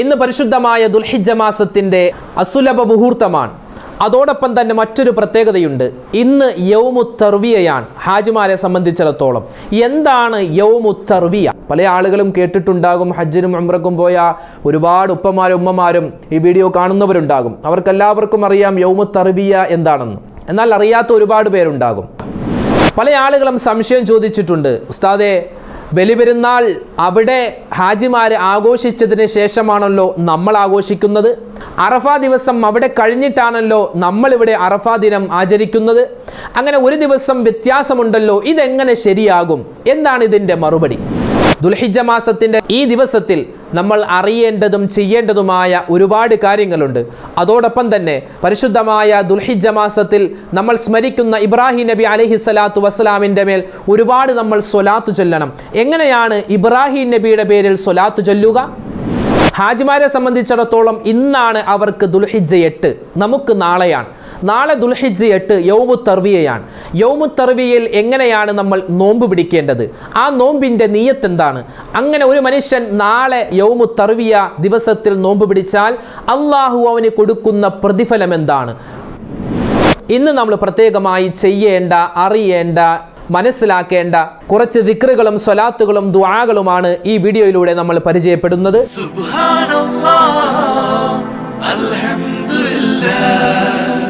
ഇന്ന് പരിശുദ്ധമായ ദുൽഹിജ മാസത്തിന്റെ അസുലഭ മുഹൂർത്തമാണ്. അതോടൊപ്പം തന്നെ മറ്റൊരു പ്രത്യേകതയുണ്ട്. ഇന്ന് യൗമു തർവിയയാണ് ഹാജിമാരെ സംബന്ധിച്ചിടത്തോളം. എന്താണ് യൗമു തർവിയ? പല ആളുകളും കേട്ടിട്ടുണ്ടാകും ഹജ്ജിനും ഉംറക്കും പോയ ഒരുപാട് ഉപ്പമാരും ഉമ്മമാരും ഈ വീഡിയോ കാണുന്നവരുണ്ടാകും. അവർക്കെല്ലാവർക്കും അറിയാം യൗമു തർവിയ എന്താണെന്ന്. എന്നാൽ അറിയാത്ത ഒരുപാട് പേരുണ്ടാകും. പല ആളുകളും സംശയം ചോദിച്ചിട്ടുണ്ട്. ഉസ്താദെ ബലിപെരുന്നാൾ അവിടെ ഹാജിമാർ ആഘോഷിച്ചതിന് ശേഷമാണല്ലോ നമ്മൾ ആഘോഷിക്കുന്നത്. അറഫ ദിവസം അവിടെ കഴിഞ്ഞിട്ടാണല്ലോ നമ്മളിവിടെ അറഫ ദിനം ആചരിക്കുന്നത്. അങ്ങനെ ഒരു ദിവസം വ്യത്യാസമുണ്ടല്ലോ ഇതെങ്ങനെ ശരിയാകും? എന്താണ് ഇതിന്റെ മറുപടി? ദുൽഹിജ മാസത്തിന്റെ ഈ ദിവസത്തിൽ നമ്മൾ അറിയേണ്ടതും ചെയ്യേണ്ടതുമായ ഒരുപാട് കാര്യങ്ങളുണ്ട്. അതോടൊപ്പം തന്നെ പരിശുദ്ധമായ ദുൽഹിജ മാസത്തിൽ നമ്മൾ സ്മരിക്കുന്ന ഇബ്രാഹിം നബി അലഹി സ്വലാത്തു വസ്സലാമിന്റെ മേൽ ഒരുപാട് നമ്മൾ സ്വലാത്തു ചൊല്ലണം. എങ്ങനെയാണ് ഇബ്രാഹിം നബിയുടെ പേരിൽ സ്വലാത്തു ചൊല്ലുക? ഹാജിമാരെ സംബന്ധിച്ചിടത്തോളം ഇന്നാണ് അവർക്ക് ദുൽഹിജ എട്ട്. നമുക്ക് നാളെയാണ്. നാളെ ദുൽഹിജ് എട്ട് യൗമു തർവിയയാണ് യൗമു തർവിയയിൽ എങ്ങനെയാണ് നമ്മൾ നോമ്പ് പിടിക്കേണ്ടത്? ആ നോമ്പിന്റെ നീയത്ത് എന്താണ്? അങ്ങനെ ഒരു മനുഷ്യൻ നാളെ യൗമു തർവിയ ദിവസത്തിൽ നോമ്പ് പിടിച്ചാൽ അള്ളാഹു അവന് കൊടുക്കുന്ന പ്രതിഫലം എന്താണ്? ഇന്ന് നമ്മൾ പ്രത്യേകമായി ചെയ്യേണ്ട അറിയേണ്ട മനസ്സിലാക്കേണ്ട കുറച്ച് ദിക്റുകളും സ്വലാത്തുകളും ദ്വാകളുമാണ് ഈ വീഡിയോയിലൂടെ നമ്മൾ പരിചയപ്പെടുന്നത്. അൽഹംദുലില്ലാഹ്.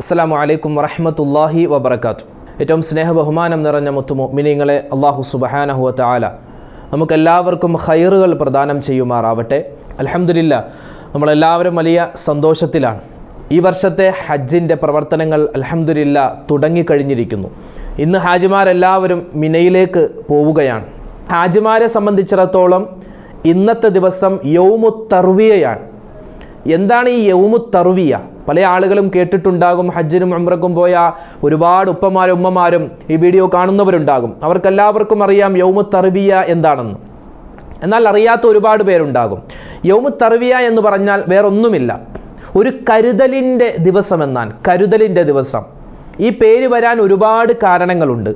അസ്സാം വലൈക്കും വറഹമത്തല്ലാഹി വബർക്കാത്തു ഏറ്റവും സ്നേഹ ബഹുമാനം നിറഞ്ഞ മുത്തുമു മിനിങ്ങളെ അള്ളാഹു സുബഹാനഹുവ താല നമുക്കെല്ലാവർക്കും ഹൈറുകൾ പ്രദാനം ചെയ്യുമാറാവട്ടെ. അലഹമില്ല നമ്മളെല്ലാവരും വലിയ സന്തോഷത്തിലാണ്. ഈ വർഷത്തെ ഹജ്ജിന്റെ പ്രവർത്തനങ്ങൾ അലഹമില്ല തുടങ്ങിക്കഴിഞ്ഞിരിക്കുന്നു. ഇന്ന് ഹാജിമാരെല്ലാവരും മിനയിലേക്ക് പോവുകയാണ്. ഹാജിമാരെ സംബന്ധിച്ചിടത്തോളം ഇന്നത്തെ ദിവസം യൗമു തർവിയയാണ് എന്താണ് ഈ യൗമു തർവിയ പല ആളുകളും കേട്ടിട്ടുണ്ടാകും ഹജ്ജിനും അമ്രക്കും പോയ ഒരുപാട് ഉപ്പമാരും ഉമ്മമാരും ഈ വീഡിയോ കാണുന്നവരുണ്ടാകും. അവർക്കെല്ലാവർക്കും അറിയാം യൗമു തർവിയ എന്താണെന്ന്. എന്നാൽ അറിയാത്ത ഒരുപാട് പേരുണ്ടാകും. യൗമു തർവിയ എന്ന് പറഞ്ഞാൽ വേറൊന്നുമില്ല. ഒരു കരുതലിന്റെ ദിവസം എന്നാൽ കരുതലിന്റെ ദിവസം. ഈ പേര് വരാൻ ഒരുപാട് കാരണങ്ങളുണ്ട്.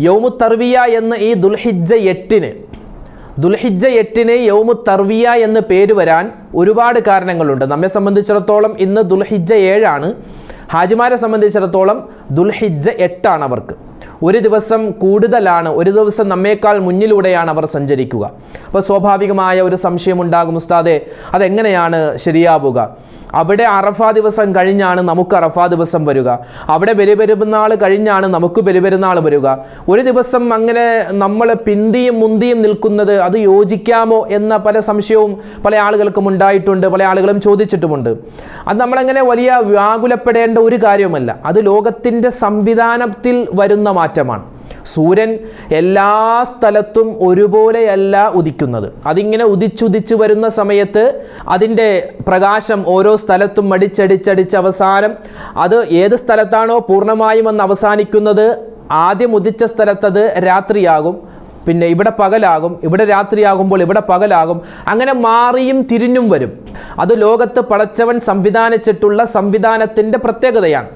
യൗമു തർവിയ എന്ന് ഈ ദുൽഹിജ്ജ എട്ടിന് ദുൽഹിജ്ജ എട്ടിന് യൗമു തർവിയ എന്ന് പേര് വരാൻ ഒരുപാട് കാരണങ്ങളുണ്ട്. നമ്മെ സംബന്ധിച്ചിടത്തോളം ഇന്ന് ദുൽഹിജ ഏഴാണ്. ഹാജിമാരെ സംബന്ധിച്ചിടത്തോളം ദുൽഹിജ എട്ടാണ് അവർക്ക്. ഒരു ദിവസം കൂടുതലാണ് ഒരു ദിവസം നമ്മേക്കാൾ മുന്നിലൂടെയാണ് അവർ സഞ്ചരിക്കുക. അപ്പോൾ സ്വാഭാവികമായ ഒരു സംശയം ഉണ്ടാകും ഉസ്താദെ. അതെങ്ങനെയാണ് ശരിയാവുക? അവിടെ അറഫ ദിവസം കഴിഞ്ഞാണ് നമുക്ക് അറഫ ദിവസം വരിക. അവിടെ ബലിപെരുന്നാൾ കഴിഞ്ഞാണ് നമുക്ക് ബലിപെരുന്നാൾ വരിക. ഒരു ദിവസം അങ്ങനെ നമ്മൾ പിന്തിയും മുന്തിയും നിൽക്കുന്നത് അത് യോജിക്കാമോ എന്ന പല സംശയവും പല ആളുകൾക്കും ഉണ്ടായിട്ടുണ്ട് പല ആളുകളും ചോദിച്ചിട്ടുമുണ്ട്. അത് നമ്മളങ്ങനെ വലിയ വ്യാകുലപ്പെടേണ്ട ഒരു കാര്യവുമല്ല. അത് ലോകത്തിന്റെ സംവിധാനത്തിൽ വരുന്ന മാറ്റമാണ്. സൂര്യൻ എല്ലാ സ്ഥലത്തും ഒരുപോലെയല്ല ഉദിക്കുന്നത്. അതിങ്ങനെ ഉദിച്ചുദിച്ചു വരുന്ന സമയത്ത് അതിന്റെ പ്രകാശം ഓരോ സ്ഥലത്തും അടിച്ചടിച്ചടിച്ച് അവസാനം അത് ഏത് സ്ഥലത്താണോ പൂർണമായും വന്ന് അവസാനിക്കുന്നത് ആദ്യം ഉദിച്ച സ്ഥലത്തത് രാത്രിയാകും പിന്നെ ഇവിടെ പകലാകും ഇവിടെ രാത്രിയാകുമ്പോൾ ഇവിടെ പകലാകും അങ്ങനെ മാറിയും തിരിഞ്ഞും വരും. അത് ലോകത്ത് പടച്ചവൻ സംവിധാനിച്ചിട്ടുള്ള സംവിധാനത്തിന്റെ പ്രത്യേകതയാണ്.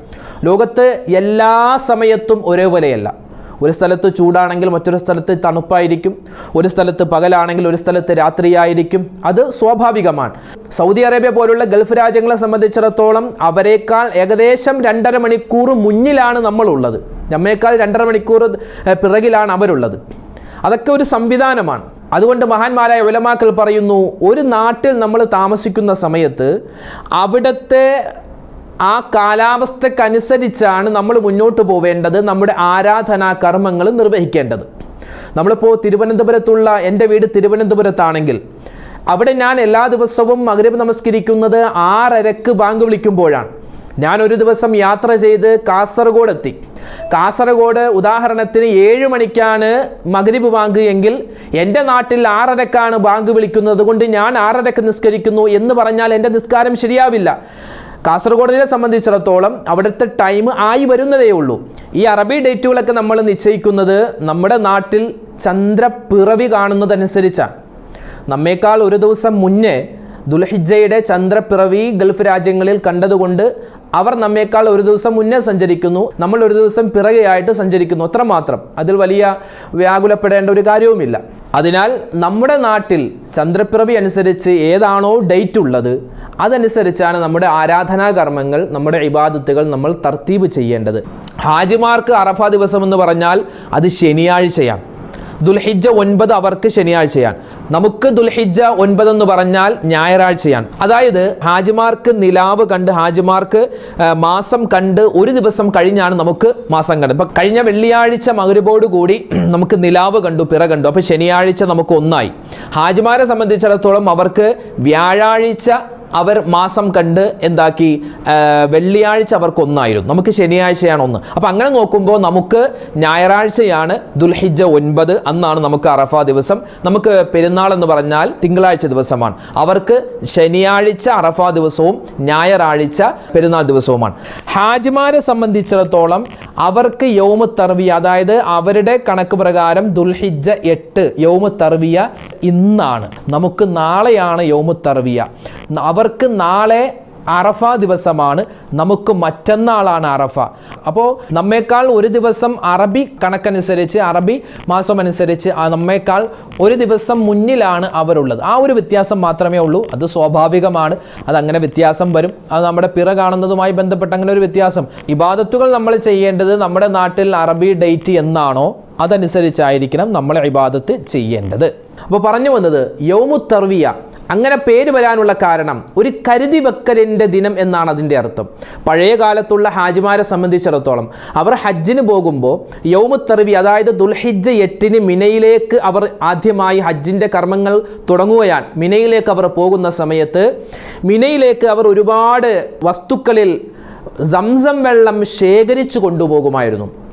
ലോകത്ത് എല്ലാ സമയത്തും ഒരേപോലെയല്ല. ഒരു സ്ഥലത്ത് ചൂടാണെങ്കിൽ മറ്റൊരു സ്ഥലത്ത് തണുപ്പായിരിക്കും. ഒരു സ്ഥലത്ത് പകലാണെങ്കിൽ ഒരു സ്ഥലത്ത് രാത്രിയായിരിക്കും. അത് സ്വാഭാവികമാണ്. സൗദി അറേബ്യ പോലുള്ള ഗൾഫ് രാജ്യങ്ങളെ സംബന്ധിച്ചിടത്തോളം അവരെക്കാൾ ഏകദേശം രണ്ടര മണിക്കൂർ മുന്നിലാണ് നമ്മളുള്ളത്. നമ്മേക്കാൾ രണ്ടര മണിക്കൂർ പിറകിലാണ് അവരുള്ളത്. അതൊക്കെ ഒരു സംവിധാനമാണ്. അതുകൊണ്ട് മഹാന്മാരായ ഉലമാക്കൾ പറയുന്നു ഒരു നാട്ടിൽ നമ്മൾ താമസിക്കുന്ന സമയത്ത് അവിടുത്തെ ആ കാലാവസ്ഥക്കനുസരിച്ചാണ് നമ്മൾ മുന്നോട്ട് പോവേണ്ടത് നമ്മുടെ ആരാധനാ കർമ്മങ്ങൾ നിർവഹിക്കേണ്ടത്. നമ്മളിപ്പോൾ തിരുവനന്തപുരത്തുള്ള എന്റെ വീട് തിരുവനന്തപുരത്താണെങ്കിൽ അവിടെ ഞാൻ എല്ലാ ദിവസവും മകരവ് നമസ്കരിക്കുന്നത് ആറരക്ക് ബാങ്ക് വിളിക്കുമ്പോഴാണ്. ഞാൻ ഒരു ദിവസം യാത്ര ചെയ്ത് കാസർഗോഡ് എത്തി കാസർഗോഡ് ഉദാഹരണത്തിന് ഏഴ് മണിക്കാണ് മകരിബ് ബാങ്ക് എങ്കിൽ എന്റെ നാട്ടിൽ ആറരക്കാണ് ബാങ്ക് വിളിക്കുന്നത് കൊണ്ട് ഞാൻ ആറരക്ക് നിസ്കരിക്കുന്നു എന്ന് പറഞ്ഞാൽ എന്റെ നിസ്കാരം ശരിയാവില്ല. കാസർഗോഡിനെ സംബന്ധിച്ചിടത്തോളം അവിടുത്തെ ടൈം ആയി വരുന്നതേ ഉള്ളൂ. ഈ അറബി ഡേറ്റുകളൊക്കെ നമ്മൾ നിശ്ചയിക്കുന്നത് നമ്മുടെ നാട്ടിൽ ചന്ദ്രപ്പിറവി കാണുന്നതനുസരിച്ചാണ്. നമ്മേക്കാൾ ഒരു ദിവസം മുന്നേ ദുൽഹിജ്ജയുടെ ചന്ദ്രപ്പിറവി ഗൾഫ് രാജ്യങ്ങളിൽ കണ്ടതുകൊണ്ട് അവർ നമ്മേക്കാൾ ഒരു ദിവസം മുന്നേ സഞ്ചരിക്കുന്നു. നമ്മൾ ഒരു ദിവസം പിറകെയായിട്ട് സഞ്ചരിക്കുന്നു. അത്രമാത്രം. അതിൽ വലിയ വ്യാകുലപ്പെടേണ്ട ഒരു കാര്യവുമില്ല. അതിനാൽ നമ്മുടെ നാട്ടിൽ ചന്ദ്രപ്പിറവി അനുസരിച്ച് ഏതാണോ ഡേറ്റ് ഉള്ളത് അതനുസരിച്ചാണ് നമ്മുടെ ആരാധനാ കർമ്മങ്ങൾ നമ്മുടെ ഇബാദത്തുകൾ നമ്മൾ തർത്തീബ് ചെയ്യേണ്ടത്. ഹാജിമാർക്ക് അറഫ ദിവസം എന്ന് പറഞ്ഞാൽ അത് ശനിയാഴ്ചയാണ്. ദുൽഹിജ്ജ ഒൻപത് അവർക്ക് ശനിയാഴ്ചയാണ്. നമുക്ക് ദുൽഹിജ ഒൻപത് എന്ന് പറഞ്ഞാൽ ഞായറാഴ്ചയാണ്. അതായത് ഹാജിമാർക്ക് നിലാവ് കണ്ട് ഹാജിമാർക്ക് മാസം കണ്ട് ഒരു ദിവസം കഴിഞ്ഞാണ് നമുക്ക് മാസം കണ്ടത്. ഇപ്പം കഴിഞ്ഞ വെള്ളിയാഴ്ച മകരുബോട് കൂടി നമുക്ക് നിലാവ് കണ്ടു പിറ കണ്ടു. അപ്പോൾ ശനിയാഴ്ച നമുക്ക് ഒന്നായി. ഹാജിമാരെ സംബന്ധിച്ചിടത്തോളം അവർക്ക് വ്യാഴാഴ്ച അവർ മാസം കണ്ട് എന്താക്കി വെള്ളിയാഴ്ച അവർക്ക് ഒന്നായിരുന്നു നമുക്ക് ശനിയാഴ്ചയാണ് ഒന്ന്. അപ്പം അങ്ങനെ നോക്കുമ്പോൾ നമുക്ക് ഞായറാഴ്ചയാണ് ദുൽഹിജ ഒൻപത് അന്നാണ് നമുക്ക് അറഫ ദിവസം. നമുക്ക് പെരുന്നാൾ എന്ന് പറഞ്ഞാൽ തിങ്കളാഴ്ച ദിവസമാണ്. അവർക്ക് ശനിയാഴ്ച അറഫ ദിവസവും ഞായറാഴ്ച പെരുന്നാൾ ദിവസവുമാണ്. ഹാജിമാരെ സംബന്ധിച്ചിടത്തോളം അവർക്ക് യൗമ തർവിയ അതായത് അവരുടെ കണക്ക് പ്രകാരം ദുൽഹിജ എട്ട് യൗമ തർവിയ ഇന്നാണ്. നമുക്ക് നാളെയാണ് യൗമ തർവിയ. അവർക്ക് നാളെ അറഫ ദിവസമാണ്. നമുക്ക് മറ്റന്നാളാണ് അറഫ. അപ്പോൾ നമ്മേക്കാൾ ഒരു ദിവസം അറബി കണക്കനുസരിച്ച് അറബി മാസം അനുസരിച്ച് നമ്മേക്കാൾ ഒരു ദിവസം മുന്നിലാണ് അവരുള്ളത്. ആ ഒരു വ്യത്യാസം മാത്രമേ ഉള്ളൂ. അത് സ്വാഭാവികമാണ്. അതങ്ങനെ വ്യത്യാസം വരും. അത് നമ്മുടെ പിറ കാണുന്നതുമായി ബന്ധപ്പെട്ട് അങ്ങനെ ഒരു വ്യത്യാസം. ഇബാദത്തുകൾ നമ്മൾ ചെയ്യേണ്ടത് നമ്മുടെ നാട്ടിൽ അറബി ഡേറ്റ് എന്നാണോ അതനുസരിച്ചായിരിക്കണം നമ്മൾ ഇബാദത്ത് ചെയ്യേണ്ടത്. അപ്പോൾ പറഞ്ഞു വന്നത് യൗമു തർവിയ അങ്ങനെ പേര് വരാനുള്ള കാരണം ഒരു കരുതി വെക്കലിന്റെ ദിനം എന്നാണ് അതിന്റെ അർത്ഥം. പഴയ കാലത്തുള്ള ഹാജിമാരെ സംബന്ധിച്ചിടത്തോളം അവർ ഹജ്ജിന് പോകുമ്പോൾ യൗമുത്തറിവി അതായത് ദുൽഹിജ് എട്ടിന് മിനയിലേക്ക് അവർ ആദ്യമായി ഹജ്ജിന്റെ കർമ്മങ്ങൾ തുടങ്ങുകയാണ്. മിനയിലേക്ക് അവർ പോകുന്ന സമയത്ത് മിനയിലേക്ക് അവർ ഒരുപാട് വസ്തുക്കളിൽ സംസം വെള്ളം ശേഖരിച്ചു കൊണ്ടുപോകുമായിരുന്നു.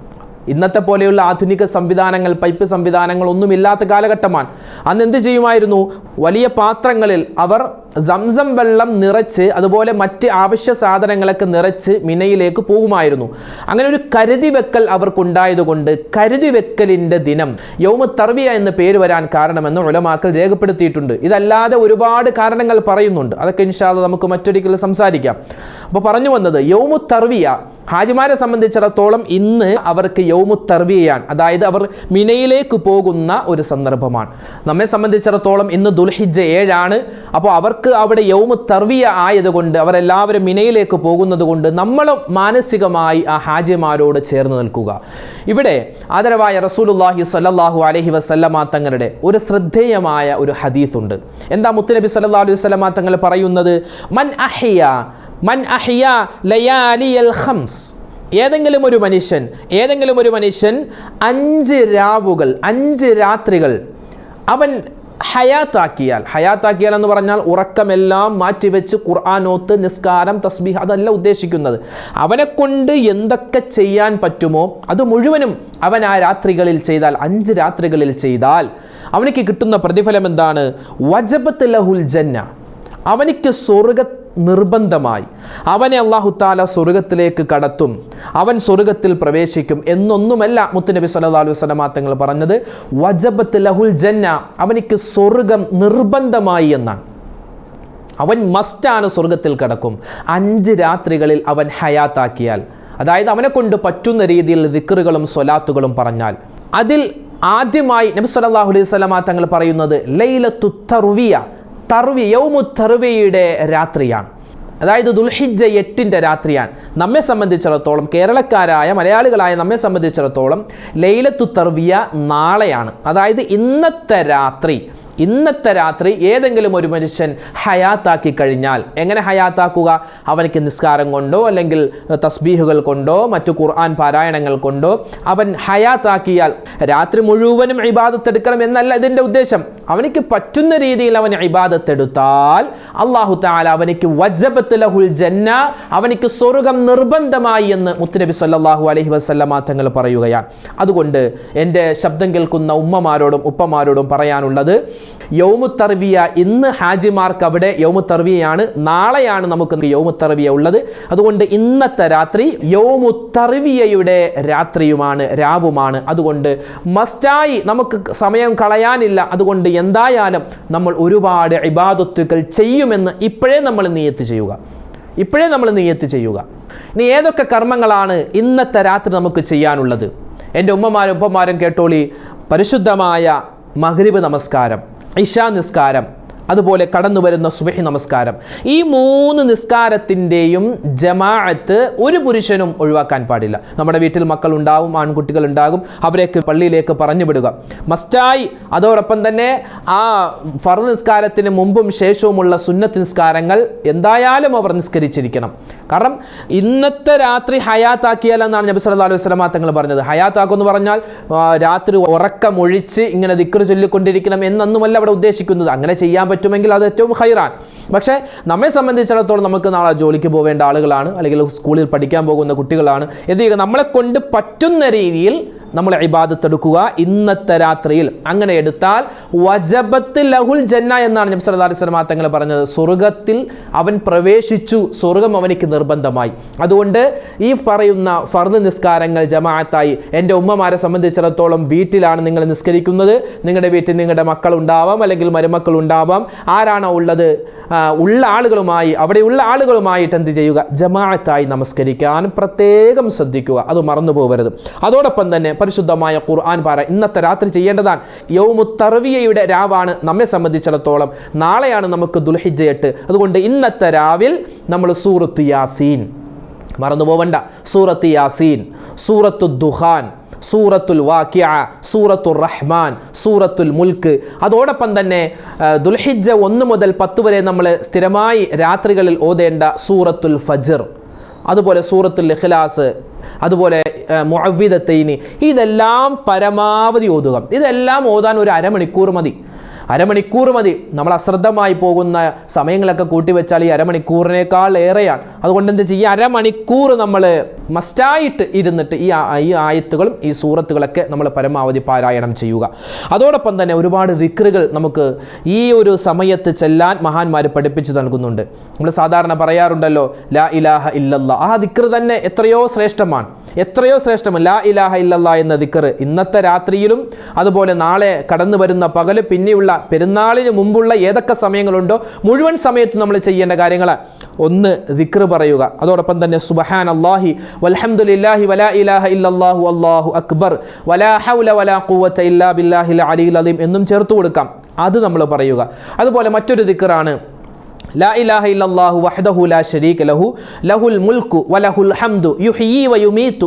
ഇന്നത്തെ പോലെയുള്ള ആധുനിക സംവിധാനങ്ങൾ പൈപ്പ് സംവിധാനങ്ങൾ ഒന്നുമില്ലാത്ത കാലഘട്ടമാണ്. അന്ന് എന്ത് ചെയ്യുമായിരുന്നു? വലിയ പാത്രങ്ങളിൽ അവർ സംസം വെള്ളം നിറച്ച് അതുപോലെ മറ്റ് ആവശ്യ സാധനങ്ങളൊക്കെ നിറച്ച് മിനയിലേക്ക് പോകുമായിരുന്നു. അങ്ങനെ ഒരു കരുതി വെക്കൽ അവർക്കുണ്ടായതുകൊണ്ട് കരുതി വെക്കലിന്റെ ദിനം യൗമ തർവിയ എന്ന പേര് വരാൻ കാരണമെന്ന് ഉലമാക്കൾ രേഖപ്പെടുത്തിയിട്ടുണ്ട്. ഇതല്ലാതെ ഒരുപാട് കാരണങ്ങൾ പറയുന്നുണ്ട്. അതൊക്കെ ഇൻഷാൽ നമുക്ക് മറ്റൊരിക്കൽ സംസാരിക്കാം. അപ്പോൾ പറഞ്ഞു വന്നത് യൗമു തർവിയ ഹാജിമാരെ സംബന്ധിച്ചിടത്തോളം ഇന്ന് അവർക്ക് യൗമു തർവിയാണ് അതായത് അവർ മിനയിലേക്ക് പോകുന്ന ഒരു സന്ദർഭമാണ്. നമ്മെ സംബന്ധിച്ചിടത്തോളം ഇന്ന് ദുൽഹിജ്ജ ഏഴാണ്. അപ്പോൾ അവർക്ക് അവിടെ യൗമ തർവിയ ആയതുകൊണ്ട് അവരെല്ലാവരും മിനയിലേക്ക് പോകുന്നത് കൊണ്ട് നമ്മളും മാനസികമായി ആ ഹാജിമാരോട് ചേർന്ന് നിൽക്കുക. ഇവിടെ ആദരവായ റസൂലുല്ലാഹി സ്വല്ലല്ലാഹു അലഹി വസല്ലമ തങ്ങളുടെ ഒരു ശ്രദ്ധേയമായ ഒരു ഹദീസ് ഉണ്ട് എന്താ മുത്തുനബി സല്ലാ അലൈഹി വസല്ലമ തങ്ങൾ പറയുന്നത്? മൻ അഹിയ മൻ അഹിയ ലയാലിയൽ ഖംസ്. ഏതെങ്കിലും ഒരു മനുഷ്യൻ ഏതെങ്കിലും ഒരു മനുഷ്യൻ അഞ്ച് രാവുകൾ അഞ്ച് രാത്രികൾ അവൻ ഹയാത്താക്കിയാൽ ഹയാത്താക്കിയാൽ എന്ന് പറഞ്ഞാൽ ഉറക്കമെല്ലാം മാറ്റിവെച്ച് ഖുർആാനോത്ത് നിസ്കാരം തസ്ബീഹ് അതല്ല ഉദ്ദേശിക്കുന്നത്. അവനെ കൊണ്ട് എന്തൊക്കെ ചെയ്യാൻ പറ്റുമോ അത് മുഴുവനും അവൻ ആ രാത്രികളിൽ ചെയ്താൽ അഞ്ച് രാത്രികളിൽ ചെയ്താൽ അവനിക്ക് കിട്ടുന്ന പ്രതിഫലം എന്താണ്? വജബത്ത് ലഹുൽ ജന്ന. അവനിക്ക് സ്വർഗ നിർബന്ധമായി. അവനെ അള്ളാഹു താല സ്വർഗത്തിലേക്ക് കടത്തും. അവൻ സ്വർഗത്തിൽ പ്രവേശിക്കും എന്നൊന്നുമല്ല മുത്തുനബി സല്ലാ അലൈഹി വസല്ലമ തങ്ങൾ പറഞ്ഞത്. വജബത്ത് ലഹുൽ ജന്ന അവനിക്ക് സ്വർഗം നിർബന്ധമായി എന്നാണ്. അവൻ മസ്റ്റാണ് സ്വർഗത്തിൽ കടക്കും. അഞ്ച് രാത്രികളിൽ അവൻ ഹയാത്താക്കിയാൽ. അതായത് അവനെ കൊണ്ട് പറ്റുന്ന രീതിയിൽ ദിക്കറുകളും സ്വലാത്തുകളും പറഞ്ഞാൽ. അതിൽ ആദ്യമായി നബി സല്ലല്ലാഹു അലൈഹി വസല്ലമ തങ്ങൾ പറയുന്നത് ലൈലത്തു തർവിയ തർവി യൗമു തർവിയുടെ രാത്രിയാണ്. അതായത് ദുൽഹിജ എട്ടിന്റെ രാത്രിയാണ്. നമ്മെ സംബന്ധിച്ചിടത്തോളം കേരളക്കാരായ മലയാളികളായ നമ്മെ സംബന്ധിച്ചിടത്തോളം ലൈലത്തു തർവിയ നാളെയാണ്. അതായത് ഇന്നത്തെ രാത്രി ഇന്നത്തെ രാത്രി ഏതെങ്കിലും ഒരു മനുഷ്യൻ ഹയാത്താക്കി കഴിഞ്ഞാൽ എങ്ങനെ ഹയാത്താക്കുക? അവനക്ക് നിസ്കാരം കൊണ്ടോ അല്ലെങ്കിൽ തസ്ബീഹുകൾ കൊണ്ടോ മറ്റു ഖുർആൻ പാരായണങ്ങൾ കൊണ്ടോ അവൻ ഹയാത്താക്കിയാൽ രാത്രി മുഴുവനും ഇബാദത്തെടുക്കണം എന്നല്ല ഇതിന്റെ ഉദ്ദേശം. അവനക്ക് പറ്റുന്ന രീതിയിൽ അവൻ ഇബാദത്തെടുത്താൽ അള്ളാഹു താല അവനിക്ക് വജബത്ത് ലഹുൽ ജന്ന അവനിക്ക് സ്വർഗം നിർബന്ധമായി എന്ന് മുത്തുനബി സല്ലാഹു അലഹി വസല്ലമ മാറ്റങ്ങൾ പറയുകയാണ്. അതുകൊണ്ട് എന്റെ ശബ്ദം കേൾക്കുന്ന ഉമ്മമാരോടും ഉപ്പമാരോടും പറയാനുള്ളത് യൗമു തർവിയ ഇന്ന് ഹാജിമാർക്ക് അവിടെ യൗമു തർവിയാണ് നാളെയാണ് നമുക്ക് യൗമു തർവിയ ഉള്ളത്. അതുകൊണ്ട് ഇന്നത്തെ രാത്രി യൗമു തർവിയയുടെ രാത്രിയുമാണ് രാവുമാണ്. അതുകൊണ്ട് മസ്റ്റായി നമുക്ക് സമയം കളയാനില്ല. അതുകൊണ്ട് എന്തായാലും നമ്മൾ ഒരുപാട് ഇബാദത്തുകൾ ചെയ്യുമെന്ന് ഇപ്പോഴേ നമ്മൾ നിയത്ത് ചെയ്യുക. ഇപ്പോഴേ നമ്മൾ നിയത്ത് ചെയ്യുക. ഇനി ഏതൊക്കെ കർമ്മങ്ങളാണ് ഇന്നത്തെ രാത്രി നമുക്ക് ചെയ്യാനുള്ളത്? എന്റെ ഉമ്മമാരും ഉപ്പമാരും കേട്ടോളി. പരിശുദ്ധമായ മഗ്രിബ് നമസ്കാരം. ഇഷാ നിസ്കാരം. അതുപോലെ കടന്നു വരുന്ന സുബഹി നമസ്കാരം. ഈ മൂന്ന് നിസ്കാരത്തിന്റെയും ജമാഅത്ത് ഒരു പുരുഷനും ഒഴിവാക്കാൻ പാടില്ല. നമ്മുടെ വീട്ടിൽ മക്കൾ ഉണ്ടാവും ആൺകുട്ടികൾ ഉണ്ടാകും അവരേക്ക് പള്ളിയിലേക്ക് പറഞ്ഞു വിടുക. മസ്റ്റായി അതോടൊപ്പം തന്നെ ആ ഫർദ് നിസ്കാരത്തിന് മുമ്പും ശേഷവുമുള്ള സുന്നത്ത് നിസ്കാരങ്ങൾ എന്തായാലും അവർ നിസ്കരിച്ചിരിക്കണം. കാരണം ഇന്നത്തെ രാത്രി ഹയാത്താക്കിയാലെന്നാണ് നബി സല്ലല്ലാഹു അലൈഹി വസല്ലമ തങ്ങൾ പറഞ്ഞത്. ഹയാത്താക്കുമെന്ന് പറഞ്ഞാൽ രാത്രി ഉറക്കമൊഴിച്ച് ഇങ്ങനെ ദിക്ർ ചൊല്ലിക്കൊണ്ടിരിക്കണം എന്നൊന്നുമല്ല അവിടെ ഉദ്ദേശിക്കുന്നത്. അങ്ങനെ ചെയ്യാൻ പറ്റുമെങ്കിൽ അത് ഏറ്റവും ഹൈറാണ് പക്ഷേ നമ്മെ സംബന്ധിച്ചിടത്തോളം നമുക്ക് നാളെ ജോലിക്ക് പോവേണ്ട ആളുകളാണ് അല്ലെങ്കിൽ സ്കൂളിൽ പഠിക്കാൻ പോകുന്ന കുട്ടികളാണ്. എന്ത് ചെയ്യുക? നമ്മളെ കൊണ്ട് പറ്റുന്ന രീതിയിൽ നമ്മൾ ഇബാദത്ത് എടുക്കുക ഇന്നത്തെ രാത്രിയിൽ. അങ്ങനെ എടുത്താൽ വജബത്ത് ലഹുൽ ജന്ന എന്നാണ് നബി സല്ലല്ലാഹു അലൈഹി തങ്ങൾ പറഞ്ഞത്. സ്വർഗത്തിൽ അവൻ പ്രവേശിച്ചു സ്വർഗം അവനിക്ക് നിർബന്ധമായി. അതുകൊണ്ട് ഈ പറയുന്ന ഫർദ് നിസ്കാരങ്ങൾ ജമാഅത്തായി എന്റെ ഉമ്മമാരെ സംബന്ധിച്ചിടത്തോളം വീട്ടിലാണ് നിങ്ങൾ നിസ്കരിക്കുന്നത്. നിങ്ങളുടെ വീട്ടിൽ നിങ്ങളുടെ മക്കൾ ഉണ്ടാവാം അല്ലെങ്കിൽ മരുമക്കൾ ഉണ്ടാവാം. ആരാണോ ഉള്ളത്? ഉള്ള ആളുകളുമായി അവിടെയുള്ള ആളുകളുമായിട്ട് എന്ത് ചെയ്യുക? ജമാഅത്തായി നമസ്കരിക്കാൻ പ്രത്യേകം ശ്രദ്ധിക്കുക. അത് മറന്നു പോകരുത് അതോടൊപ്പം തന്നെ പരിശുദ്ധമായ ഖുർആൻ പാര. ഇന്നത്തെ രാത്രി ചെയ്യേണ്ടതാണ് യൗമു തർവിയയുടെ രാവാണ് നമ്മെ സംബന്ധിച്ചിടത്തോളം. നാളെയാണ് നമുക്ക് ദുൽഹിജ എട്ട്. അതുകൊണ്ട് ഇന്നത്തെ രാവിൽ നമ്മൾ സൂറത്ത് യാസീൻ. മറന്നു പോവണ്ട സൂറത്ത് യാസീൻ സൂറത്ത് ദുഹാൻ സൂറത്തുൽ വാക്യ സൂറത്തുൽ റഹ്മാൻ സൂറത്തുൽ മുൽക്ക്. അതോടൊപ്പം തന്നെ ദുൽഹിജ ഒന്ന് മുതൽ പത്ത് വരെ നമ്മൾ സ്ഥിരമായി രാത്രികളിൽ ഓതേണ്ട സൂറത്തുൽ ഫജ്ർ. അതുപോലെ സൂറത്തുൽ ഇഖ്ലാസ് അതുപോലെ മുഅവ്വിദത്തൈനി. ഇതെല്ലാം പരമാവധി ഓതുക. ഇതെല്ലാം ഓതാൻ ഒരു അരമണിക്കൂർ മതി. അരമണിക്കൂർ മതി. നമ്മൾ അശ്രദ്ധമായി പോകുന്ന സമയങ്ങളൊക്കെ കൂട്ടിവെച്ചാൽ ഈ അരമണിക്കൂറിനേക്കാൾ ഏറെയാണ്. അതുകൊണ്ട് എന്ത് ചെയ്യുക അരമണിക്കൂർ നമ്മൾ മസ്റ്റായിട്ട് ഇരുന്നിട്ട് ഈ ഈ ആയത്തുകളും ഈ സൂറത്തുകളൊക്കെ നമ്മൾ പരമാവധി പാരായണം ചെയ്യുക. അതോടൊപ്പം തന്നെ ഒരുപാട് ദിക്റുകൾ നമുക്ക് ഈ ഒരു സമയത്ത് ചെല്ലാൻ മഹാന്മാർ പഠിപ്പിച്ചു നൽകുന്നുണ്ട്. നമ്മൾ സാധാരണ പറയാറുണ്ടല്ലോ ലാ ഇലാഹ ഇല്ലല്ല. ആ ദിക്ർ തന്നെ എത്രയോ ശ്രേഷ്ഠമാണ്. എത്രയോ ശ്രേഷ്ഠം ലാ ഇലാഹ ഇല്ലല്ല എന്ന ദിക്ർ ഇന്നത്തെ രാത്രിയിലും അതുപോലെ നാളെ കടന്നു വരുന്ന പകൽ പിന്നെയുള്ള പെരുന്നാളിന് മുമ്പുള്ള ഏതൊക്കെ സമയങ്ങളുണ്ടോ മുഴുവൻ സമയത്തും നമ്മൾ ചെയ്യേണ്ട കാര്യങ്ങൾ ഒന്ന് ദിക്ർ പറയുക. അതോടൊപ്പം തന്നെ സുബഹാൻ അള്ളാഹി വൽഹംദുലില്ലാഹി വലാ ഇലാഹ ഇല്ലല്ലാഹു അള്ളാഹു അക്ബർ വലാ ഹൗല വലാ ഖുവത ഇല്ലാ ബില്ലാഹിൽ അലി അലീം എന്നും ചേർത്ത് കൊടുക്കാം. അത് നമ്മൾ പറയുക. അതുപോലെ മറ്റൊരു ദിക്റാണ് ലാ ഇലാഹ ഇല്ലല്ലാഹു വഹ്ദഹു ലാ ശരീക ലഹു. ലഹുൽ വലഹുൽ ഹംദു യുഹിയി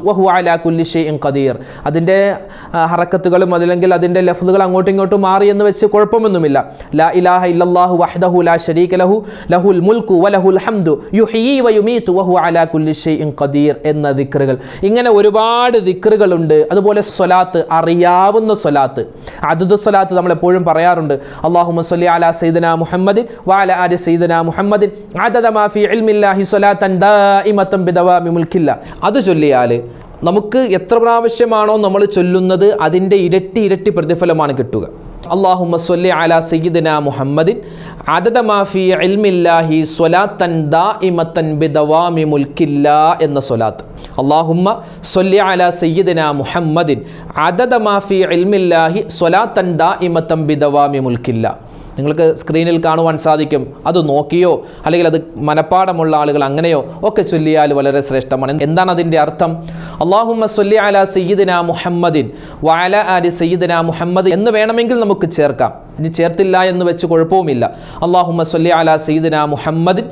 വഹു അലാ കുല്ലി ഷൈഇൻ ഖദീർ. അതിന്റെ ഹറക്കത്തുകളും അതല്ലെങ്കിൽ അതിന്റെ ലഫ്ലുകൾ അങ്ങോട്ടും ഇങ്ങോട്ടും മാറി എന്ന് വെച്ച് കുഴപ്പമൊന്നുമില്ല. ലാ ഇലാഹ ഇല്ലല്ലാഹു വഹ്ദഹു ലാ ശരീക ലഹു. ലഹുൽ വലഹുൽ ഹംദു യുഹിയി വഹു അലാ കുല്ലി ഷൈഇൻ ഖദീർ എന്ന ദിക്റുകൾ. ഇങ്ങനെ ഒരുപാട് ദിക്റുകളുണ്ട്. അതുപോലെ സ്വലാത്ത് അറിയാവുന്ന സ്വലാത്ത്. അതത് സ്വലാത്ത് നമ്മൾ എപ്പോഴും പറയാറുണ്ട്. അള്ളാഹു മസ്ലി അല സൈദന മുഹമ്മദിൻ വാല ആര് സൈദന സയ്യിദന മുഹമ്മദിൻ അദദ മാ ഫീ ഇൽമില്ലാഹി സ്വലാത്തൻ ദായിമത്തൻ ബിദവാമി മുൽക്കില്ല അത് ചൊല്ലിയാൽ നമുക്ക് എത്ര പ്രാവശ്യമാണോ നമ്മൾ ചൊല്ലുന്നത് അതിന്റെ ഇരട്ടി ഇരട്ടി പ്രതിഫലമാണ് കിട്ടുക. അള്ളാഹുമ്മ സ്വല്ലി അലാ സയ്യിദിന മുഹമ്മദിൻ അദദ മാ ഫീ ഇൽമില്ലാഹി സ്വലാത്തൻ ദായിമത്തൻ ബിദവാമി മുൽക്കില്ല എന്ന സ്വലാത്ത്. അള്ളാഹുമ്മ സ്വല്ലി അലാ സയ്യിദിന മുഹമ്മദിൻ അദദ മാ ഫീ ഇൽമില്ലാഹി സ്വലാത്തൻ ദായിമത്തൻ ബിദവാമി മുൽക്കില്ല നിങ്ങൾക്ക് സ്ക്രീനിൽ കാണുവാൻ സാധിക്കും. അത് നോക്കിയോ? അല്ലെങ്കിൽ അത് മനപ്പാടമുള്ള ആളുകൾ അങ്ങനെയോ? ഒക്കെ ചൊല്ലിയാൽ വളരെ ശ്രേഷ്ഠമാണ്. എന്താണ് അതിന്റെ അർത്ഥം? അള്ളാഹുമ്മ സൊല്ലി അല സയ്യിദിന മുഹമ്മദിൻ വഅല അലി സയ്യിദിന മുഹമ്മദ് എന്ന് വേണമെങ്കിൽ നമുക്ക് ചേർക്കാം. ഇനി ചേർത്തില്ല എന്ന് വെച്ച് കുഴപ്പവുമില്ല. അള്ളാഹുമ്മ സൊല്ലി അല സയ്യിദിന മുഹമ്മദിൻ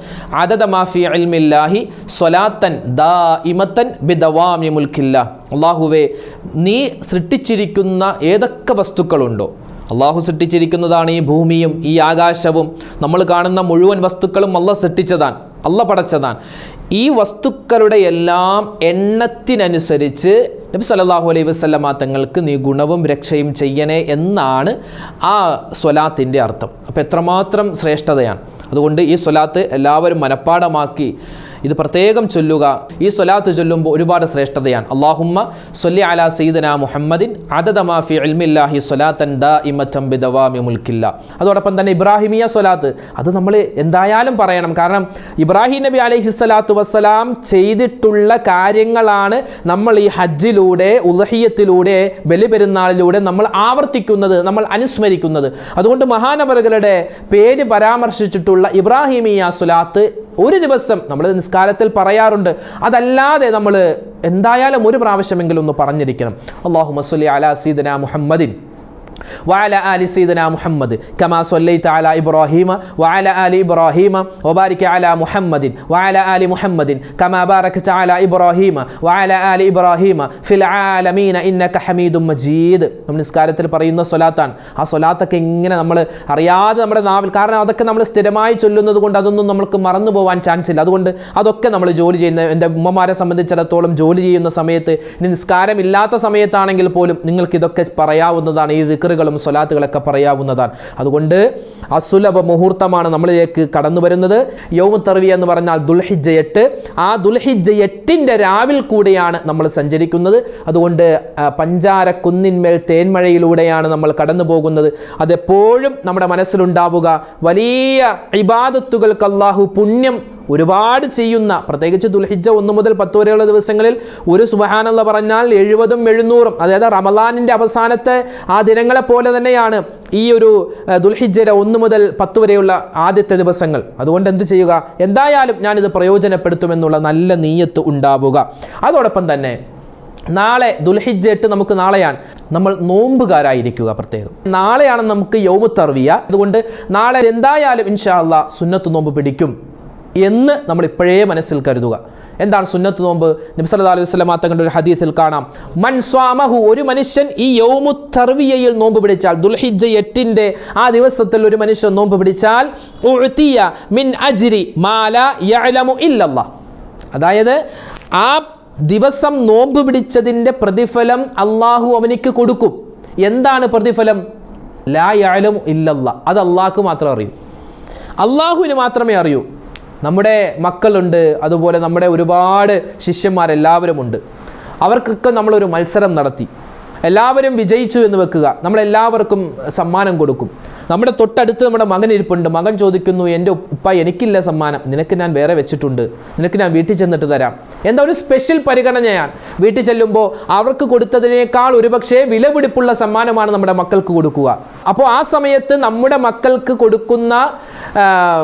അദദ മാഫി അൽമില്ലാഹി സൊലാത്തൻ ദാ ഇമത്തൻ ബിദവാമി മുൽക്കില്ല അള്ളാഹുവേ നീ സൃഷ്ടിച്ചിരിക്കുന്ന ഏതൊക്കെ വസ്തുക്കളുണ്ടോ? അള്ളാഹു സൃഷ്ടിച്ചിരിക്കുന്നതാണ് ഈ ഭൂമിയും ഈ ആകാശവും. നമ്മൾ കാണുന്ന മുഴുവൻ വസ്തുക്കളും അല്ല സൃഷ്ടിച്ചതാണ് അല്ല പടച്ചതാണ്. ഈ വസ്തുക്കളുടെ എല്ലാം എണ്ണത്തിനനുസരിച്ച് നബി സല്ലല്ലാഹു അലൈഹി വസല്ലമ തങ്ങൾക്ക് നീ ഗുണവും രക്ഷയും ചെയ്യണേ എന്നാണ് ആ സ്വലാത്തിന്റെ അർത്ഥം. അപ്പോൾ എത്രമാത്രം ശ്രേഷ്ഠതയാണ്. അതുകൊണ്ട് ഈ സ്വലാത്ത് എല്ലാവരും മനഃപ്പാടമാക്കി ഇത് പ്രത്യേകം ചൊല്ലുക. ഈ സ്വലാത്ത് ചൊല്ലുമ്പോൾ ഒരുപാട് ശ്രേഷ്ഠതയാണ്. അള്ളാഹുമ്മ സൊല്ലി അല സീദന മുഹമ്മദിൻ അതദമാഫി അൽമില്ലാഹി സ്വലാത്തൻ ദ ഇമറ്റം ബിദവാമി മുൽക്കില്ല അതോടൊപ്പം തന്നെ ഇബ്രാഹിമിയ സ്വലാത്ത്. അത് നമ്മൾ എന്തായാലും പറയണം. കാരണം ഇബ്രാഹിം നബി അലൈഹി സ്വലാത്തു വസ്സലാം ചെയ്തിട്ടുള്ള കാര്യങ്ങളാണ് നമ്മൾ ഈ ഹജ്ജിലൂടെ ഉദഹിയത്തിലൂടെ ബലിപെരുന്നാളിലൂടെ നമ്മൾ ആവർത്തിക്കുന്നത് നമ്മൾ അനുസ്മരിക്കുന്നത്. അതുകൊണ്ട് മഹാനവറുകളുടെ പേര് പരാമർശിച്ചിട്ടുള്ള ഇബ്രാഹിമിയ സ്വലാത്ത് ഒരു ദിവസം നമ്മൾ നിസ്കാരത്തിൽ പറയാറുണ്ട്. അതല്ലാതെ നമ്മൾ എന്തായാലും ഒരു പ്രാവശ്യമെങ്കിലും ഒന്ന് പറഞ്ഞിരിക്കണം. അള്ളാഹു മസ്ലി അലാ സീദന മുഹമ്മദിൻ. വഅല ആലി സീദന മുഹമ്മദ് കമാ സൊല്ലൈത്ത അല ഇബ്രാഹീമ വഅല ആലി ഇബ്രാഹീമ ഒബാരിക്ക അല മുഹമ്മദിൻ വഅല ആലി മുഹമ്മദിൻ കമാ ബാറക്ത അല ഇബ്രാഹീമ വഅല ആലി ഇബ്രാഹീമ ഫിൽ ആലമീന ഇന്നക ഹമീദും മജീദ്. നമ്മൾ നിസ്കാരത്തിൽ പറയുന്ന സൊലാത്താണ് ആ സൊലാത്തൊക്കെ ഇങ്ങനെ നമ്മൾ അറിയാതെ നമ്മുടെ നാവിൽ കാരണം അതൊക്കെ നമ്മൾ സ്ഥിരമായി ചൊല്ലുന്നത് കൊണ്ട് അതൊന്നും നമുക്ക് മറന്നു പോകാൻ ചാൻസ് ഇല്ല. അതുകൊണ്ട് അതൊക്കെ നമ്മൾ ജോലി ചെയ്യുന്ന എന്റെ ഉമ്മമാരെ സംബന്ധിച്ചിടത്തോളം ജോലി ചെയ്യുന്ന സമയത്ത് ഇനി നിസ്കാരമില്ലാത്ത സമയത്താണെങ്കിൽ പോലും നിങ്ങൾക്ക് ഇതൊക്കെ പറയാവുന്നതാണ്. ഈ ദിക്കർ ദിക്കറുകളും സ്വലാത്തുകളൊക്കെ പറയാവുന്നതാണ്. അതുകൊണ്ട് അസുലഭ മുഹൂർത്തമാണ് നമ്മളിലേക്ക് കടന്നു വരുന്നത്. യൗമ തർവി എന്ന് പറഞ്ഞാൽ ദുൽഹിജ എട്ട് ആ ദുൽഹിജ എട്ടിന്റെ രാവിൽ കൂടെയാണ് നമ്മൾ സഞ്ചരിക്കുന്നത്. അതുകൊണ്ട് പഞ്ചാരക്കുന്നിന്മേൽ പഞ്ചാര കുന്നിന്മേൽ തേന്മഴയിലൂടെയാണ് നമ്മൾ കടന്നു പോകുന്നത്. അതെപ്പോഴും നമ്മുടെ മനസ്സിലുണ്ടാവുക വലിയ ഇബാദത്തുകൾക്ക് അള്ളാഹു പുണ്യം ഒരുപാട് ചെയ്യുന്ന പ്രത്യേകിച്ച് ദുൽഹിജ ഒന്ന് മുതൽ പത്ത് വരെയുള്ള ദിവസങ്ങളിൽ ഒരു സുബഹാനെന്ന് പറഞ്ഞാൽ എഴുപതും എഴുന്നൂറും. അതായത് റമലാനിന്റെ അവസാനത്തെ ആ ദിനങ്ങളെ പോലെ തന്നെയാണ് ഈ ഒരു ദുൽഹിജയുടെ ഒന്ന് മുതൽ പത്ത് വരെയുള്ള ആദ്യത്തെ ദിവസങ്ങൾ. അതുകൊണ്ട് എന്ത് ചെയ്യുക? എന്തായാലും ഞാനിത് പ്രയോജനപ്പെടുത്തുമെന്നുള്ള നല്ല നീയത്ത് ഉണ്ടാവുക. അതോടൊപ്പം തന്നെ നാളെ ദുൽഹിജ് എട്ട് നമുക്ക് നാളെയാണ്. നമ്മൾ നോമ്പുകാരായിരിക്കുക പ്രത്യേകം. നാളെയാണ് നമുക്ക് യൗമു തർവിയ. അതുകൊണ്ട് നാളെ എന്തായാലും ഇൻഷാ സുന്നത്ത് നോമ്പ് പിടിക്കും. എന്ന് നമ്മൾ ഇപ്പോഴേ മനസ്സിൽ കരുതുക. എന്താണ് സുന്നത്ത് നോമ്പ്? നബി സല്ലല്ലാഹു അലൈഹി വസല്ലം തങ്ങളുടെ ഒരു ഹദീസിൽ കാണാം. മൻ സ്വാമഹു ഒരു മനുഷ്യൻ ഈ യൗമു തർവിയയിൽ നോമ്പ് പിടിച്ചാൽ ദുൽഹിജ്ജ എട്ടിന്റെ ആ ദിവസത്തിൽ ഒരു മനുഷ്യൻ നോമ്പ് പിടിച്ചാൽ ഉഴുത്തിയ മിൻ അജ്രി മാല യലമു ഇല്ലല്ല അതായത് ആ ദിവസം നോമ്പ് പിടിച്ചതിന്റെ പ്രതിഫലം അള്ളാഹു അവനിക്ക് കൊടുക്കും. എന്താണ് പ്രതിഫലം? ലാ യാലും ഇല്ലല്ല അത് അള്ളാഹ്ക്ക് മാത്രമേ അറിയൂ. അള്ളാഹുവിന് മാത്രമേ അറിയൂ. നമ്മുടെ മക്കളുണ്ട് അതുപോലെ നമ്മുടെ ഒരുപാട് ശിഷ്യന്മാരെല്ലാവരും ഉണ്ട് അവർക്കൊക്കെ നമ്മളൊരു മത്സരം നടത്തി. എല്ലാവരും വിജയിച്ചു എന്ന് വെക്കുക. നമ്മളെല്ലാവർക്കും സമ്മാനം കൊടുക്കും. നമ്മുടെ തൊട്ടടുത്ത് നമ്മുടെ മകൻ ഇരിപ്പുണ്ട്. മകൻ ചോദിക്കുന്നു എന്റെ ഉപ്പ എനിക്കില്ല സമ്മാനം. നിനക്ക് ഞാൻ വേറെ വെച്ചിട്ടുണ്ട്. നിനക്ക് ഞാൻ വീട്ടിൽ ചെന്നിട്ട് തരാം. എന്താ ഒരു സ്പെഷ്യൽ പരിഗണനയാണ്. വീട്ടിൽ ചെല്ലുമ്പോൾ അവർക്ക് കൊടുത്തതിനേക്കാൾ ഒരുപക്ഷെ വിലപിടിപ്പുള്ള സമ്മാനമാണ് നമ്മുടെ മക്കൾക്ക് കൊടുക്കുക. അപ്പോൾ ആ സമയത്ത് നമ്മുടെ മക്കൾക്ക് കൊടുക്കുന്ന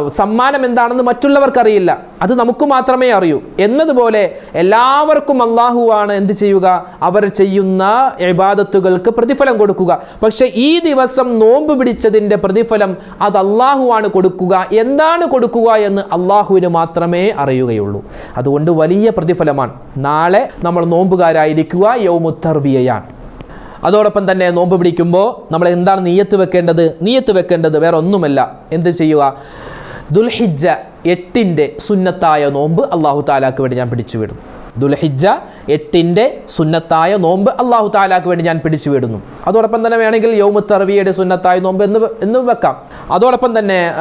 സമ്മാനം എന്താണെന്ന് മറ്റുള്ളവർക്കറിയില്ല അത് നമുക്ക് മാത്രമേ അറിയൂ. എന്നതുപോലെ എല്ലാവർക്കും അള്ളാഹുവാണ് എന്ത് ചെയ്യുക? അവർ ചെയ്യുന്ന ഇബാദത്തുകൾക്ക് പ്രതിഫലം കൊടുക്കുക. പക്ഷേ ഈ ദിവസം നോമ്പ് പിടിച്ചതിന്റെ പ്രതിഫലം അത് അള്ളാഹുവാണ് കൊടുക്കുക. എന്താണ് കൊടുക്കുക എന്ന് അള്ളാഹുവിന് മാത്രമേ അറിയുകയുള്ളൂ. അതുകൊണ്ട് വലിയ പ്രതിഫലമാണ്. നാളെ നമ്മൾ നോമ്പുകാരായിരിക്കുക യൗമുത്തർവിയയാണ്. അതോടൊപ്പം തന്നെ നോമ്പ് പിടിക്കുമ്പോൾ നമ്മൾ എന്താണ് നീയത്ത് വെക്കേണ്ടത്? നീയത്ത് വെക്കേണ്ടത് വേറെ ഒന്നുമല്ല. എന്ത് ചെയ്യുക? ദുൽഹിജ്ജ എട്ടിന്റെ സുന്നത്തായ നോമ്പ് അള്ളാഹു താലാക്ക് വേണ്ടി ഞാൻ പിടിച്ചു വിടുന്നു ദുൽഹിജ്ജ എട്ടിന്റെ സുന്നത്തായ നോമ്പ് അള്ളാഹു താലാക്ക് വേണ്ടി ഞാൻ പിടിച്ചു വിടുന്നു അതോടൊപ്പം തന്നെ വേണമെങ്കിൽ യൗമു തർവിയുടെ സുന്നത്തായ നോമ്പ് എന്ന് എന്ന് വെക്കാം. അതോടൊപ്പം തന്നെ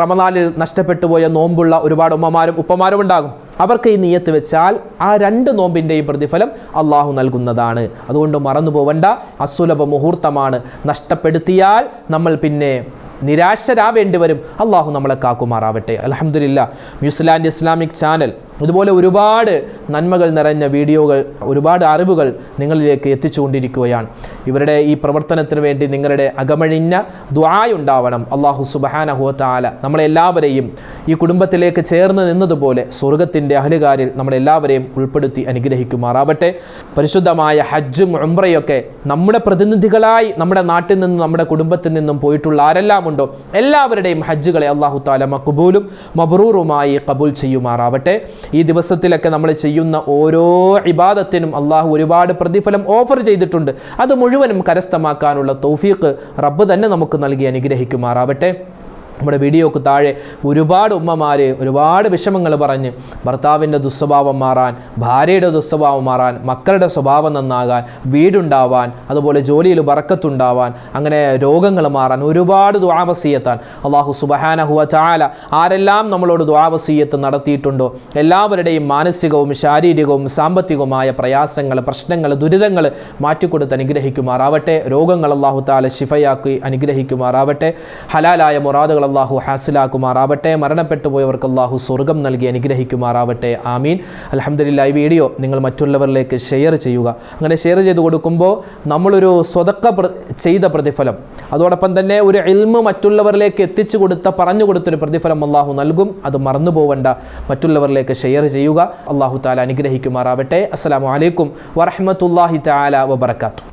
റമനാലിൽ നഷ്ടപ്പെട്ടു പോയ നോമ്പുള്ള ഒരുപാട് ഉമ്മമാരും ഉപ്പമാരും ഉണ്ടാകും. അവർക്ക് ഈ നീയത്ത് വെച്ചാൽ ആ രണ്ട് നോമ്പിന്റെയും പ്രതിഫലം അള്ളാഹു നൽകുന്നതാണ്. അതുകൊണ്ട് മറന്നു പോവണ്ട. അസുലഭ മുഹൂർത്തമാണ്. നഷ്ടപ്പെടുത്തിയാൽ നമ്മൾ പിന്നെ നിരാശരാവേണ്ടി വരും. അള്ളാഹു നമ്മളെ കാക്കുമാറാവട്ടെ. അലഹമില്ല ന്യൂസിലാൻഡ് ഇസ്ലാമിക് ചാനൽ ഇതുപോലെ ഒരുപാട് നന്മകൾ നിറഞ്ഞ വീഡിയോകൾ ഒരുപാട് അറിവുകൾ നിങ്ങളിലേക്ക് എത്തിച്ചുകൊണ്ടിരിക്കുകയാണ്. ഇവരുടെ ഈ പ്രവർത്തനത്തിന് വേണ്ടി നിങ്ങളുടെ അകമഴിഞ്ഞ ദ്വായുണ്ടാവണം അള്ളാഹു സുബഹാനഹുവത്താല നമ്മളെല്ലാവരെയും ഈ കുടുംബത്തിലേക്ക് ചേർന്ന് നിന്നതുപോലെ സ്വർഗത്തിന്റെ അഹലുകാരിൽ നമ്മളെല്ലാവരെയും ഉൾപ്പെടുത്തി അനുഗ്രഹിക്കുമാറാവട്ടെ. പരിശുദ്ധമായ ഹജ്ജും ഉംറയൊക്കെ നമ്മുടെ പ്രതിനിധികളായി നമ്മുടെ നാട്ടിൽ നിന്നും നമ്മുടെ കുടുംബത്തിൽ നിന്നും പോയിട്ടുള്ള ആരെല്ലാം ഉണ്ടോ എല്ലാവരുടെയും ഹജ്ജുകളെ അള്ളാഹു താല മക്കുബൂലും മബ്രൂറുമായി കബൂൽ ചെയ്യുമാറാവട്ടെ. ഈ ദിവസത്തിലൊക്കെ നമ്മൾ ചെയ്യുന്ന ഓരോ ഇബാദത്തിനും അള്ളാഹു ഒരുപാട് പ്രതിഫലം ഓഫർ ചെയ്തിട്ടുണ്ട്. അത് മുഴുവനും കരസ്ഥമാക്കാനുള്ള തൗഫീഖ് റബ്ബ് തന്നെ നമുക്ക് നൽകി അനുഗ്രഹിക്കുമാറാവട്ടെ. നമ്മുടെ വീഡിയോക്ക് താഴെ ഒരുപാട് ഉമ്മമാർ ഒരുപാട് വിഷമങ്ങൾ പറഞ്ഞ് ഭർത്താവിന്റെ ദുസ്വഭാവം മാറാൻ ഭാര്യയുടെ ദുസ്വഭാവം മാറാൻ മക്കളുടെ സ്വഭാവം നന്നാകാൻ വീടുണ്ടാവാൻ അതുപോലെ ജോലിയിൽ വറക്കത്തുണ്ടാവാൻ അങ്ങനെ രോഗങ്ങൾ മാറാൻ ഒരുപാട് ദ്വാവസീയത്താൻ അള്ളാഹു സുബഹാനഹുവ ചാല ആരെല്ലാം നമ്മളോട് ദ്വാവസീയത്ത് നടത്തിയിട്ടുണ്ടോ? എല്ലാവരുടെയും മാനസികവും ശാരീരികവും സാമ്പത്തികവുമായ പ്രയാസങ്ങൾ പ്രശ്നങ്ങൾ ദുരിതങ്ങൾ മാറ്റിക്കൊടുത്ത് അനുഗ്രഹിക്കുമാറാവട്ടെ. രോഗങ്ങൾ അള്ളാഹു താല ശിഫയാക്കി അനുഗ്രഹിക്കുമാറാവട്ടെ. ഹലാലായ മുറാദുകൾ അള്ളാഹു ഹാസിലാക്കുമാറാവട്ടെ മരണപ്പെട്ടു പോയവർക്ക് അള്ളാഹു സ്വർഗം നൽകി അനുഗ്രഹിക്കുമാറാവട്ടെ. ആമീൻ. അലഹമ്മദില്ല ഈ വീഡിയോ നിങ്ങൾ മറ്റുള്ളവരിലേക്ക് ഷെയർ ചെയ്യുക. അങ്ങനെ ഷെയർ ചെയ്ത് കൊടുക്കുമ്പോൾ നമ്മളൊരു സ്വതക്ക ചെയ്ത പ്രതിഫലം. അതോടൊപ്പം തന്നെ ഒരു എൽമ് മറ്റുള്ളവരിലേക്ക് എത്തിച്ചു കൊടുത്ത പറഞ്ഞു കൊടുത്തൊരു പ്രതിഫലം അള്ളാഹു നൽകും. അത് മറന്നു പോവണ്ട. മറ്റുള്ളവരിലേക്ക് ഷെയർ ചെയ്യുക. അള്ളാഹു താല അനുഗ്രഹിക്കുമാറാവട്ടെ. അസ്സാം വലൈക്കും വറഹമത്തല്ലാഹി താല വബർക്കാത്തു